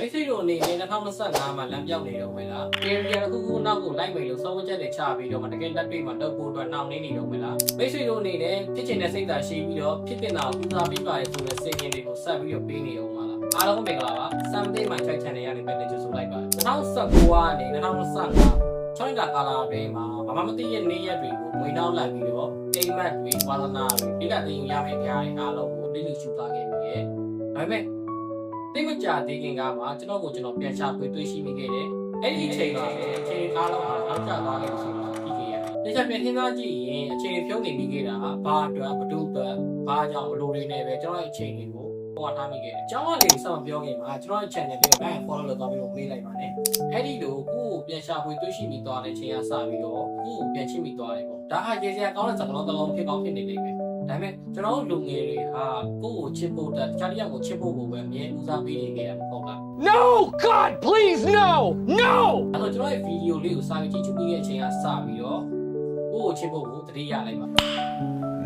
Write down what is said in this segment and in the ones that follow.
မိတ်ဆွေတို့အနေနဲ့2025မှာလမ်းပြောင်းနေတော့မယ်လား area တစ်ခုခုနောက်ကိုလိုက်မယ်လို့စောဝချက်တွေချပြီးတော့မှတကယ်လက်တွေ့မှာလုပ်ဖို့အတွက်နှောင့်နှေးနေတော့မယ်လားမိတ်ဆွေတို့အနေနဲ့ဖြစ်ချင်တဲ့စိတ်ဓာတ်ရှိပြီးတော့ဖြစ်တင်တာကိုဦးစားပေးပါရဆိုတဲ့စိတ်ရင်းတွေကိုဆက်ပြီးတော့ပေးနေအောင်ပါလားအားလုံးမင်္ဂလာပါ Sunday My Track Channel ရနေပဲကြိုဆိုလိုက်ပါ2019ကနေ2025ချောင်းတာကာလာတွေမှာဘာမှမသိရဲ့နေ့ရက်တွေကိုဝင်နောက်လိုက်ပြီးတော့အိမ်မက်တွေဝါသနာတွေပြည့်တဲ့တင်ရမယ့်ကြားတွေအားလုံးကိုလိလိရှုသားခဲ့ပြီးရဲ့ဒါပေမဲ့ တိတ်မကြသေးခင်ကမှကျွန်တော်ကိုကျွန်တော်ပြန်ချပွေတွေ့ရှိမိခဲ့တယ်။အဲ့ဒီအချိန်ကလည်းအချိန်အားလုံးဟာနောက်ကျသွားခဲ့ဆိုတာသိခဲ့ရတယ်။ဒီချက်ပြန်စဉ်းစားကြည့်ရင်အချိန်ဖြုံးနေမိခဲ့တာဘာအတွက်ဘဒုအတွက်ဘာကြောင့်ဘလို့တွေနဲ့ပဲကျွန်တော်ရဲ့အချိန်တွေကိုဟောထားမိခဲ့တယ်။အကြောင်းအလေးဆက်မပြောခင်မှာကျွန်တော်ရဲ့ channel လေးကို like follow လုပ်သွားပြီးတော့မေးလိုက်ပါနဲ့။အဲ့ဒီလိုကိုယ့်ကိုပြန်ရှာဖွေတွေ့ရှိမိသွားတဲ့ချိန်ကစပြီးတော့ကိုယ့်ကိုပြန်ချစ်မိသွားတယ်ပေါ့။ဒါဟာရေစရာကောင်းတဲ့စကားလုံးတစ်လုံးဖြစ်ကောင်းဖြစ်နေလိမ့်မယ်။ ဒါပေမဲ့ကျွန်တော်တို့လူငယ်တွေဟာကိုယ့်ကိုချစ်ဖို့တက်တခြားတစ်ယောက်ကိုချစ်ဖို့ကိုပဲအမြဲဦးစားပေးနေကြရမှာပေါ့လား No! God, please, no! No! အဲ့တော့ကျွန်တော်ရဲ့ဗီဒီယိုလေးကိုစာပြီးကြည့်ချူပြီးတဲ့အချိန်ကစပြီးတော့ကိုယ့်ကိုချစ်ဖို့ကိုတတိယလိုက်ပါ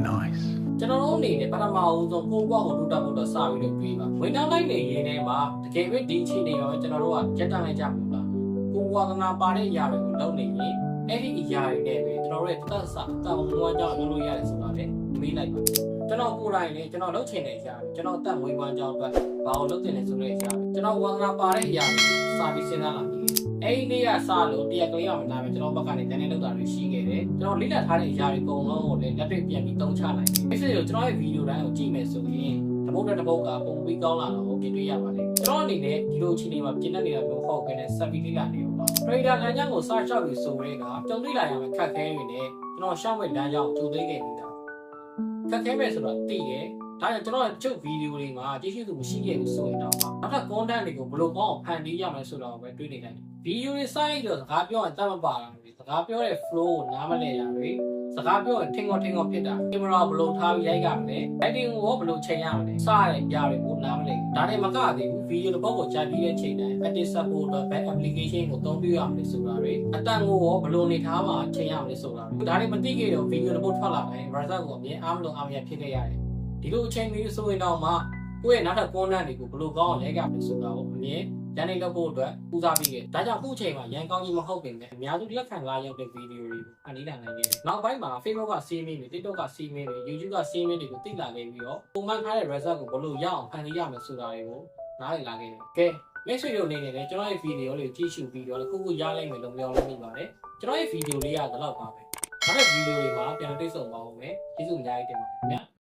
Nice. ကျွန်တော်တို့အနေနဲ့ပထမအဦးဆုံးကိုယ့်ဘဝကိုတိုးတက်ဖို့တော့စပြီးတော့တွေးပါဝင်တောင်းလိုက်နေရင်းထဲမှာတကယ်ပဲဒီအချိန်တွေရောကျွန်တော်တို့ကရက်တန်းလိုက်ကြမှာလားကိုယ်ဝါသနာပါတဲ့အရာတွေကိုလုပ်နေရင် အဲ့ဒီအရာတွေနဲ့ပဲကျွန်တော်တို့ရဲ့တက်ဆာတောင်းဝမ်းကြောင်းလုပ်လို့ရတယ်ဆိုတာလေမေးလိုက်ပါကျွန်တော်ကိုယ်တိုင်လည်းကျွန်တော်လုပ်ချင်တဲ့အရာတွေကျွန်တော်တက်ဝေးဝမ်းကြောင်းအတွက်ဘာလို့လုပ်တင်လဲဆိုတဲ့အရာတွေကျွန်တော်ဝါသနာပါတဲ့အရာတွေစာပြီးစဉ်းစားလာပြီအဲ့ဒီနေ့ကစလို့တရက်ကလေးအောင်မလာပဲကျွန်တော်ဘက်ကနေတန်းနေလောက်တာတွေရှိခဲ့တယ်ကျွန်တော်လေ့လာထားတဲ့အရာတွေအကုန်လုံးကိုလည်းလက်တွေ့ပြန်ပြီးသုံးချနိုင်တယ်အဲ့ဒီလိုကျွန်တော်ရဲ့ဗီဒီယိုတိုင်းကိုကြည့်မယ်ဆိုရင်တပုတ်တစ်ပုတ်ကပုံပြီးကောင်းလာတော့ပြင်တွေ့ရပါလိမ့်ကျွန်တော်အနေနဲ့ဒီလိုအခြေအနေမှာပြင်နေနေတာမျိုးဟုတ်ကဲ့နဲ့ဆက်ပြီးလေ့လာနေအောင်ပါ ထရေဒါလမ်းကြောင်းကိုစရှောက်ပြီးဆိုရဲကကြုံတွေ့လာရမယ်ခက်ခဲနေတယ်ကျွန်တော်ရှောက်မဲ့လမ်းကြောင်းကိုကြိုသိခဲ့နေတာခက်ခဲမဲ့ဆိုတော့သိတယ်ဒါကြောင့်ကျွန်တော်ရဲ့ချုပ်ဗီဒီယိုတွေမှာကြည့်ရှုသူမရှိခဲ့ဘူးဆိုရင်တော့နောက်ထပ် content တွေကိုဘယ်လိုကောင်းအောင်ဖန်တီးရမလဲဆိုတော့ပဲတွေးနေတယ်ဗီဒီယိုတွေစိုက်တော့စကားပြောရင်တတ်မပါတာတွေစကားပြောတဲ့ flow ကိုနားမလည်တာတွေ စကားပြောရင်ထင်ကောထင်ကောဖြစ်တာကင်မရာဘယ်လိုထားပြီးရိုက်ရမလဲ lighting ကိုရောဘယ်လိုချိန်ရမလဲစတဲ့ကြားတွေကိုနားမလည်ဒါတွေမကသေးဘူးဗီဒီယိုတစ်ပုဒ်ကိုကြာပြီးတဲ့ချိန်တိုင်း edit support အတွက် back application ကိုသုံးပြရမလဲဆိုတာတွေအတန်ကိုရောဘယ်လိုနေထားမှာချိန်ရမလဲဆိုတာတွေဒါတွေမသိခဲ့တော့ဗီဒီယိုတစ်ပုဒ်ထွက်လာတိုင်း result ကိုအမြင်အားမလို့အားမရဖြစ်ခဲ့ရတယ်ဒီလိုအချိန်မျိုးဆိုရင်တော့မှကိုယ့်ရဲ့နောက်ထပ် content တွေကိုဘယ်လိုကောင်းအောင်ရိုက်ရမလဲဆိုတာကိုအမြင် ရန်နေလုပ်ဖို့အတွက်ဦးစားပေးခဲ့။ဒါကြောင့်အခုအချိန်မှာရန်ကောင်းကြီးမဟုတ်ပင်လည်းအများစုလက်ခံလာရောက်တဲ့ဗီဒီယိုတွေကိုအနည်းနိုင်နေတယ်။နောက်ပိုင်းမှာ Facebook ကစီးမင်းတွေ TikTok ကစီးမင်းတွေ YouTube ကစီးမင်းတွေကိုသိလာခဲ့ပြီးတော့ပုံမှန်ထားတဲ့ result ကိုဘယ်လိုရအောင်ဖန်တီးရမလဲဆိုတာတွေကိုနားလည်လာခဲ့တယ်။ကဲမိတ်ဆွေတို့အနေနဲ့လည်းကျွန်တော်ရဲ့ဗီဒီယိုလေးကိုကြည့်ရှုပြီးတော့တစ်ခုခုရလိုက်မယ်လို့ပြောလို့မိပါတယ်။ကျွန်တော်ရဲ့ဗီဒီယိုလေးကတော့ပါပဲ။နောက်တဲ့ဗီဒီယိုတွေမှာပြန်တွေ့ဆုံပါဦးမယ်။ကျေးဇူးအများကြီးတင်ပါတယ်ခင်ဗျာ